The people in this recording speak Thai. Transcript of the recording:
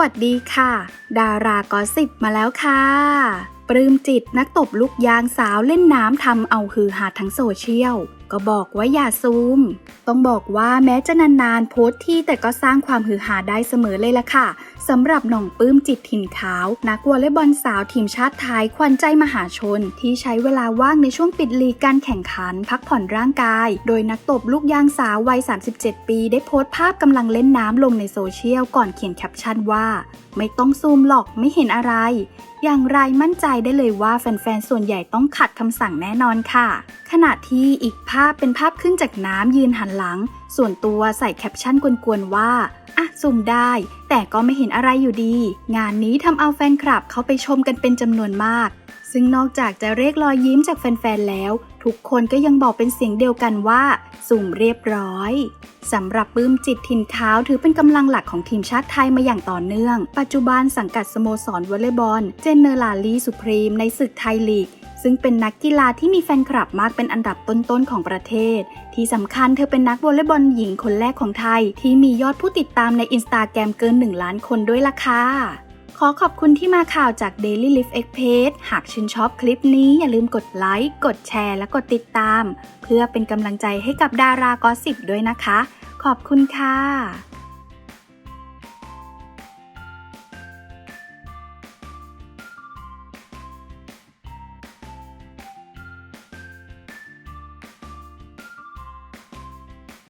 วัสดีค่ะ ดารากอสิบมาแล้วค่ะ ปลื้มจิตนักตบลูกยางสาวเล่นน้ำทำเอาฮือหาทั้งโซเชียล ก็บอกว่าอย่าซูม ต้องบอกว่าแม้จะนานๆโพสต์ที่แต่ก็สร้างความฮือหาได้เสมอเลยล่ะค่ะสำหรับหน่องปลื้มจิตถิ่นขาว นักวอลเลย์บอลสาวทีมชาติไทย ขวัญใจมหาชน ที่ใช้เวลาว่างในช่วงปิดลีกการแข่งขัน พักผ่อนร่างกาย โดยนักตบลูกยางสาววัย 37 ปี ได้โพสต์ภาพกำลังเล่นน้ำลงในโซเชียลก่อนเขียนแคปชั่นว่า ไม่ต้องซูมหรอกไม่เห็นอะไร อย่างไรมั่นใจได้เลยว่าแฟนๆ ส่วนใหญ่ต้องขัดคำสั่งแน่นอนค่ะ ขณะที่อีกภาพเป็นภาพขึ้นจากน้ำยืนหันหลัง ส่วนตัวใส่แคปชั่นกวนๆว่าอะซูมได้ แต่ก็ไม่เห็นอะไรอยู่ดี งานนี้ทำเอาแฟนคลับเขาไปชมกันเป็นจำนวนมาก ซึ่งนอกจากจะเรียกรอยยิ้มจากแฟนๆแล้ว ทุกคนก็ยังบอกเป็นเสียงเดียวกันว่า สุ่มเรียบร้อยสำหรับปื้มจิตถิ่นขาถือเป็นกำลังหลักของทีมชาติไทยมาอย่างต่อเนื่อง ปัจจุบันสังกัดสโมสรวอลเลย์บอล เจนเนอร์ลาลีสุพรีมในศึกไทยลีก ซึ่งเป็นนักกีฬาที่มีแฟนคลับมากเป็นอันดับต้นๆของประเทศ ที่สำคัญเธอเป็นนักวอลเลย์บอลหญิงคนแรกของไทย ที่มียอดผู้ติดตามในอินสตาแกรมเกิน 1 ล้านคนด้วยล่ะค่ะขอขอบคุณที่มาข่าวจาก Daily Lift X Page หากชื่นชอบคลิปนี้อย่าลืมกดไลค์ กดแชร์ และกดติดตาม เพื่อเป็นกำลังใจให้กับดารากอสิบด้วยนะคะ ขอบคุณค่ะ